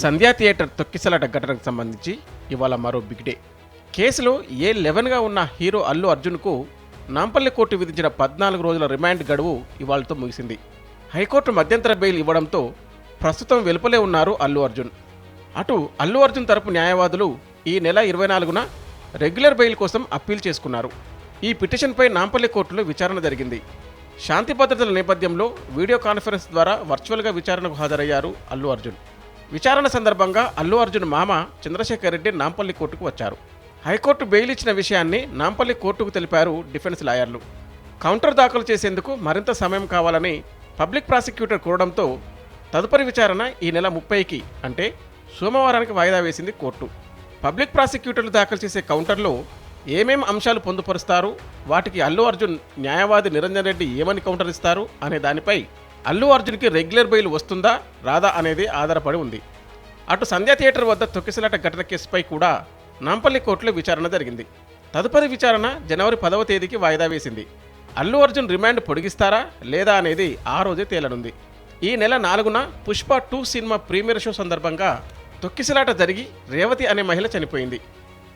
సంధ్యా theatre తొక్కిసలాట ఘటనకు సంబంధించి ఇవాళ మరో బిగ్ డే కేసులో ఏ లెవెన్గా ఉన్న హీరో అల్లు అర్జున్కు నాంపల్లి కోర్టు విధించిన పద్నాలుగు రోజుల రిమాండ్ గడువు ఇవాళతో ముగిసింది. హైకోర్టు మధ్యంతర బెయిల్ ఇవ్వడంతో ప్రస్తుతం వెలుపలే ఉన్నారు అల్లు అర్జున్. అటు అల్లు అర్జున్ తరపు న్యాయవాదులు ఈ నెల ఇరవై నాలుగున రెగ్యులర్ బెయిల్ కోసం అప్పీల్ చేసుకున్నారు. ఈ పిటిషన్పై నాంపల్లి కోర్టులో విచారణ జరిగింది. శాంతి భద్రతల నేపథ్యంలో వీడియో కాన్ఫరెన్స్ ద్వారా వర్చువల్గా విచారణకు హాజరయ్యారు అల్లు అర్జున్. విచారణ సందర్భంగా అల్లు అర్జున్ మామ చంద్రశేఖర్ రెడ్డి నాంపల్లి కోర్టుకు వచ్చారు. హైకోర్టు బెయిల్ ఇచ్చిన విషయాన్ని నాంపల్లి కోర్టుకు తెలిపారు డిఫెన్స్ లాయర్లు. కౌంటర్ దాఖలు చేసేందుకు మరింత సమయం కావాలని పబ్లిక్ ప్రాసిక్యూటర్ కోరడంతో తదుపరి విచారణ ఈ నెల ముప్పైకి అంటే సోమవారానికి వాయిదా వేసింది కోర్టు. పబ్లిక్ ప్రాసిక్యూటర్లు దాఖలు చేసే కౌంటర్లో ఏమేం అంశాలు పొందుపరుస్తారు? వాటికి అల్లు అర్జున్ న్యాయవాది నిరంజన్ రెడ్డి ఏమని కౌంటర్ ఇస్తారు? అనే దానిపై అల్లు అర్జున్కి రెగ్యులర్ బెయిల్ వస్తుందా రాదా అనేది ఆధారపడి ఉంది. అటు సంధ్యా థియేటర్ వద్ద తొక్కిసలాట ఘటన కేసుపై కూడా నాంపల్లి కోర్టులో విచారణ జరిగింది. తదుపరి విచారణ జనవరి పదవ తేదీకి వాయిదా వేసింది. అల్లు అర్జున్ రిమాండ్ పొడిగిస్తారా లేదా అనేది ఆ రోజే తేలనుంది. ఈ నెల నాలుగున Pushpa two cinema premiere show సందర్భంగా తొక్కిసలాట జరిగి రేవతి అనే మహిళ చనిపోయింది.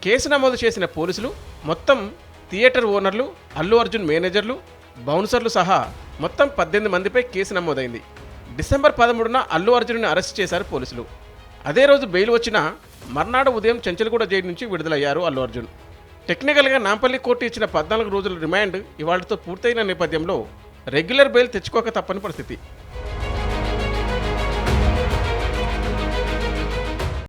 కేసు నమోదు చేసిన పోలీసులు మొత్తం థియేటర్ ఓనర్లు అల్లు అర్జున్ మేనేజర్లు బౌన్సర్లు సహా మొత్తం పద్దెనిమిది మందిపై కేసు నమోదైంది. డిసెంబర్ పదమూడున అల్లు అర్జునుని అరెస్ట్ చేశారు పోలీసులు. అదే రోజు బెయిల్ వచ్చిన మర్నాడు ఉదయం చెంచల్గూడ జైలు నుంచి విడుదలయ్యారు అల్లు అర్జున్. టెక్నికల్గా నాంపల్లి కోర్టు ఇచ్చిన పద్నాలుగు రోజుల రిమాండ్ ఇవాళతో పూర్తయిన నేపథ్యంలో రెగ్యులర్ బెయిల్ తెచ్చుకోక తప్పని పరిస్థితి.